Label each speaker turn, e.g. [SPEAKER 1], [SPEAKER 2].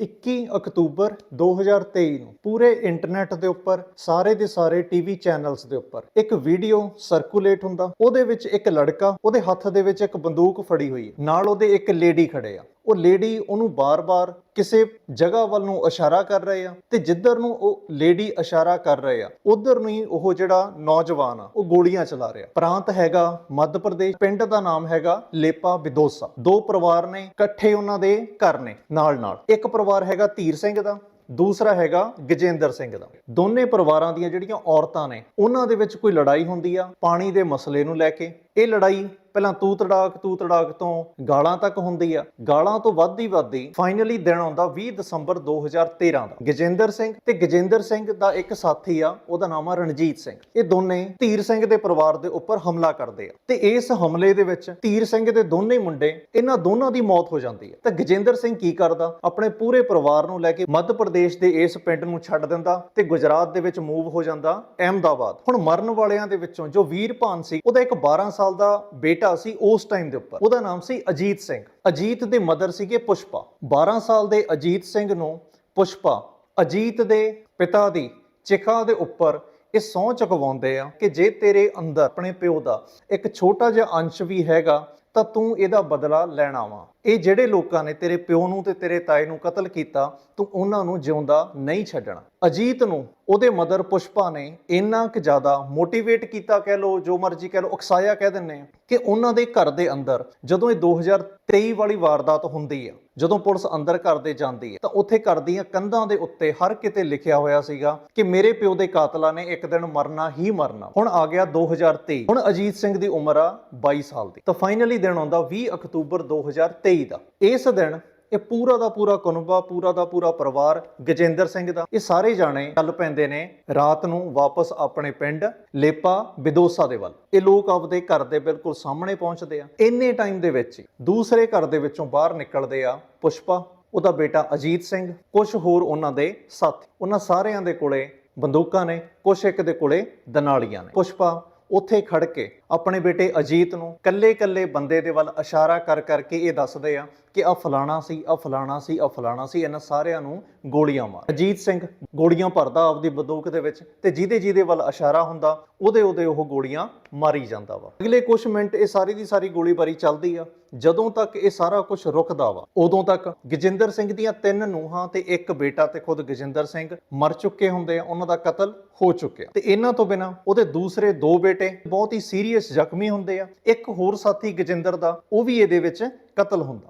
[SPEAKER 1] 21 October 2023 ਨੂੰ ਪੂਰੇ internet ਦੇ ਉੱਪਰ, ਸਾਰੇ ਦੇ ਸਾਰੇ ਟੀਵੀ ਚੈਨਲਸ ਦੇ ਉੱਪਰ ਇੱਕ ਵੀਡੀਓ ਸਰਕੂਲੇਟ ਹੁੰਦਾ। ਉਹਦੇ ਵਿੱਚ ਇੱਕ ਲੜਕਾ, ਉਹਦੇ ਹੱਥ ਦੇ ਵਿੱਚ ਇੱਕ ਬੰਦੂਕ ਫੜੀ ਹੋਈ ਹੈ। ਨਾਲ ਉਹਦੇ ਇੱਕ ਲੇਡੀ ਖੜੇ ਆ। ਉਹ ਲੇਡੀ ਉਹਨੂੰ ਬਾਰ-ਬਾਰ ਕਿਸੇ ਜਗ੍ਹਾ ਵੱਲ ਨੂੰ ਇਸ਼ਾਰਾ ਕਰ ਰਹੇ ਆ ਤੇ ਜਿੱਧਰ ਨੂੰ ਉਹ ਲੇਡੀ ਇਸ਼ਾਰਾ ਕਰ ਰਹੇ ਆ, ਉਧਰ ਨੂੰ ਹੀ ਉਹ ਜਿਹੜਾ ਨੌਜਵਾਨ ਆ, ਉਹ ਗੋਲੀਆਂ ਚਲਾ ਰਿਹਾ। ਪ੍ਰਾਂਤ ਹੈਗਾ ਮੱਧ ਪ੍ਰਦੇਸ਼, ਪਿੰਡ ਦਾ ਨਾਮ ਹੈਗਾ ਲੇਪਾ ਵਿਦੋਸਾ। ਦੋ ਪਰਿਵਾਰ ਨੇ, ਇਕੱਠੇ ਉਹਨਾਂ ਦੇ ਘਰ ਨੇ, ਨਾਲ-ਨਾਲ। ਇੱਕ ਪਰਿਵਾਰ ਹੈਗਾ ਧੀਰ ਸਿੰਘ ਦਾ, ਦੂਸਰਾ ਹੈਗਾ ਗਜੇਂਦਰ ਸਿੰਘ ਦਾ। ਦੋਨੇ ਪਰਿਵਾਰਾਂ ਦੀਆਂ ਜਿਹੜੀਆਂ ਔਰਤਾਂ ਨੇ, ਉਹਨਾਂ ਦੇ ਵਿੱਚ ਕੋਈ ਲੜਾਈ ਹੁੰਦੀ ਆ, ਪਾਣੀ ਦੇ ਮਸਲੇ ਨੂੰ ਲੈ ਕੇ। ਇਹ ਲੜਾਈ ਪਹਿਲਾਂ ਤੂ ਤੜਾਕ ਤੂ ਤੜਾਕ ਤੋਂ ਗਾਲਾਂ ਤੱਕ ਹੁੰਦੀ ਆ। ਗਾਲਾਂ ਤੋਂ ਵੱਧਦੀ ਵੱਧਦੀ ਫਾਈਨਲੀ ਦਿਨ ਆਉਂਦਾ 20 ਦਸੰਬਰ 2013 ਦਾ। ਗਜੇਂਦਰ ਸਿੰਘ ਤੇ ਗਜੇਂਦਰ ਸਿੰਘ ਦਾ ਇੱਕ ਸਾਥੀ ਆ, ਉਹਦਾ ਨਾਮ ਆ ਰਣਜੀਤ ਸਿੰਘ। ਇਹ ਦੋਨੇ ਧੀਰ ਸਿੰਘ ਦੇ ਪਰਿਵਾਰ ਦੇ ਉੱਪਰ ਹਮਲਾ ਕਰਦੇ ਆ। ਤੇ ਇਸ ਹਮਲੇ ਦੇ ਵਿੱਚ ਧੀਰ ਸਿੰਘ ਦੇ ਦੋਨੇ ਮੁੰਡੇ, ਇਹਨਾਂ ਦੋਨਾਂ ਦੀ ਮੌਤ ਹੋ ਜਾਂਦੀ ਹੈ ਤਾਂ ਗਜੇਂਦਰ ਸਿੰਘ ਕੀ ਕਰਦਾ? ਆਪਣੇ ਪੂਰੇ ਪਰਿਵਾਰ ਨੂੰ ਲੈ ਕੇ ਮੱਧ ਪ੍ਰਦੇਸ਼ ਦੇ ਇਸ ਪਿੰਡ ਨੂੰ ਛੱਡ ਦਿੰਦਾ ਤੇ ਗੁਜਰਾਤ ਦੇ ਵਿੱਚ ਮੂਵ ਹੋ ਜਾਂਦਾ ਅਹਿਮਦਾਬਾਦ। ਹੁਣ ਮਰਨ ਵਾਲਿਆਂ ਦੇ ਵਿੱਚੋਂ ਜੋ ਵੀਰਪਾਨ ਸੀ, ਉਹਦਾ ਇੱਕ 12 ਸਾਲ ਦਾ ਬੇਟਾ ਸੀ ਉਸ ਟਾਈਮ ਦੇ ਉੱਪਰ, ਉਹਦਾ ਨਾਮ ਸੀ ਅਜੀਤ ਸਿੰਘ। ਅਜੀਤ ਦੇ ਮਦਰ ਸੀਗੇ ਪੁਸ਼ਪਾ। 12 ਸਾਲ ਦੇ ਅਜੀਤ ਸਿੰਘ ਨੂੰ ਪੁਸ਼ਪਾ ਅਜੀਤ ਦੇ ਪਿਤਾ ਦੀ ਚਿਖਾ ਦੇ ਉੱਪਰ ਇਹ ਸਹੁੰ ਚੁਕਵਾਉਂਦੇ ਆ ਕਿ ਜੇ ਤੇਰੇ ਅੰਦਰ ਆਪਣੇ ਪਿਓ ਦਾ ਇੱਕ ਛੋਟਾ ਜਿਹਾ ਅੰਸ਼ ਵੀ ਹੈਗਾ, ਤਾਂ ਤੂੰ ਇਹਦਾ ਬਦਲਾ ਲੈਣਾ ਵਾ ਇਹ ਜਿਹੜੇ ਲੋਕਾਂ ਨੇ ਤੇਰੇ ਪਿਓ ਨੂੰ ਤੇ ਤੇਰੇ ਤਾਏ ਨੂੰ ਕਤਲ ਕੀਤਾ, ਤੂੰ ਉਹਨਾਂ ਨੂੰ ਜਿਉਂਦਾ ਨਹੀਂ ਛੱਡਣਾ। ਅਜੀਤ ਨੂੰ ਉਹਦੇ ਮਦਰ ਪੁਸ਼ਪਾ ਨੇ ਇੰਨਾ ਕੁ ਜ਼ਿਆਦਾ ਮੋਟੀਵੇਟ ਕੀਤਾ ਕਹਿ ਲੋ ਜੋ ਮਰਜ਼ੀ ਕਹਿ ਲੋ ਉਕਸਾਇਆ ਕਹਿ ਦਿੰਨੇ ਕਿ ਉਹਨਾਂ ਦੇ ਘਰ ਦੇ ਅੰਦਰ ਜਦੋਂ ਇਹ 2023 ਵਾਲੀ ਵਾਰਦਾਤ ਹੁੰਦੀ ਆ, ਜਦੋਂ ਪੁਲਿਸ ਅੰਦਰ ਘਰ ਦੇ ਜਾਂਦੀ ਹੈ ਤਾਂ ਉੱਥੇ ਘਰ ਦੀਆਂ ਕੰਧਾਂ ਦੇ ਉੱਤੇ ਹਰ ਕਿਤੇ ਲਿਖਿਆ ਹੋਇਆ ਸੀਗਾ ਕਿ ਮੇਰੇ ਪਿਓ ਦੇ ਕਾਤਲਾਂ ਨੇ ਇੱਕ ਦਿਨ ਮਰਨਾ ਹੀ ਮਰਨਾ। ਹੁਣ ਆ ਗਿਆ 2023 ਹੁਣ ਅਜੀਤ ਸਿੰਘ ਦੀ ਉਮਰ ਆ 22 ਸਾਲ ਦੀ। ਤਾਂ ਫਾਈਨਲੀ ਦਿਨ ਆਉਂਦਾ 20 ਅਕਤੂਬਰ 2023 ਦਾ। ਇਸ ਦਿਨ ਇਹ ਪੂਰਾ ਦਾ ਪੂਰਾ ਕੁਨਬਾ, ਪੂਰਾ ਦਾ ਪੂਰਾ ਪਰਿਵਾਰ ਗਜੇਂਦਰ ਸਿੰਘ ਦਾ, ਇਹ ਸਾਰੇ ਜਾਣੇ ਚੱਲ ਪੈਂਦੇ ਨੇ ਰਾਤ ਨੂੰ ਵਾਪਸ ਆਪਣੇ ਪਿੰਡ ਲੇਪਾ ਵਿਦੋਸਾ ਦੇ ਵੱਲ। ਇਹ ਲੋਕ ਆਪਦੇ ਘਰ ਦੇ ਬਿਲਕੁਲ ਸਾਹਮਣੇ ਪਹੁੰਚਦੇ ਆ। ਇੰਨੇ ਟਾਈਮ ਦੇ ਵਿੱਚ ਦੂਸਰੇ ਘਰ ਦੇ ਵਿੱਚੋਂ ਬਾਹਰ ਨਿਕਲਦੇ ਆ ਪੁਸ਼ਪਾ, ਉਹਦਾ ਬੇਟਾ ਅਜੀਤ ਸਿੰਘ ਕੁਝ ਹੋਰ ਉਹਨਾਂ ਦੇ ਸਾਥੀ। ਉਹਨਾਂ ਸਾਰਿਆਂ ਦੇ ਕੋਲੇ ਬੰਦੂਕਾਂ ਨੇ, ਕੁਛ ਇੱਕ ਦੇ ਕੋਲੇ ਦਨਾਲੀਆਂ ਨੇ। ਪੁਸ਼ਪਾ ਉੱਥੇ ਖੜ ਕੇ ਆਪਣੇ ਬੇਟੇ ਅਜੀਤ ਨੂੰ ਕੱਲੇ-ਕੱਲੇ ਬੰਦੇ ਦੇ ਵੱਲ ਇਸ਼ਾਰਾ ਕਰ ਕਰਕੇ ਇਹ ਦੱਸਦੇ ਆ ਕਿ ਆ ਫਲਾਣਾ ਸੀ ਆ ਫਲਾਣਾ ਸੀ ਆ ਫਲਾਣਾ ਸੀ, ਇਹਨਾਂ ਸਾਰਿਆਂ ਨੂੰ ਗੋਲੀਆਂ ਮਾਰ ਅਜੀਤ ਸਿੰਘ ਗੋਲੀਆਂ ਭਰਦਾ ਆਪਦੀ ਬੰਦੂਕ ਦੇ ਵਿੱਚ ਤੇ ਜਿਹਦੇ ਜਿਹਦੇ ਵੱਲ ਇਸ਼ਾਰਾ ਹੁੰਦਾ, ਉਹਦੇ ਉਹਦੇ ਉਹ ਗੋਲੀਆਂ ਮਾਰੀ ਜਾਂਦਾ ਵਾ। ਅਗਲੇ ਕੁਝ ਮਿੰਟ ਇਹ ਸਾਰੀ ਦੀ ਸਾਰੀ ਗੋਲੀਬਾਰੀ ਚੱਲਦੀ ਆ। ਜਦੋਂ ਤੱਕ ਇਹ ਸਾਰਾ ਕੁਝ ਰੁਕਦਾ ਵਾ, ਉਦੋਂ ਤੱਕ ਗਜਿੰਦਰ ਸਿੰਘ ਦੀਆਂ ਤਿੰਨ ਨੂੰਹਾਂ ਤੇ ਇੱਕ ਬੇਟਾ ਤੇ ਖੁਦ ਗਜਿੰਦਰ ਸਿੰਘ ਮਰ ਚੁੱਕੇ ਹੁੰਦੇ ਆ, ਉਹਨਾਂ ਦਾ ਕਤਲ ਹੋ ਚੁੱਕਿਆ। ਤੇ ਇਹਨਾਂ ਤੋਂ ਬਿਨਾ ਉਹਦੇ ਦੂਸਰੇ ਦੋ ਬੇਟੇ ਬਹੁਤ ਹੀ ਸੀਰੀਅਸ ਜ਼ਖਮੀ ਹੁੰਦੇ ਆ। ਇੱਕ ਹੋਰ ਸਾਥੀ ਗਜਿੰਦਰ ਦਾ, ਉਹ ਵੀ ਇਹਦੇ ਵਿੱਚ ਕਤਲ ਹੁੰਦਾ।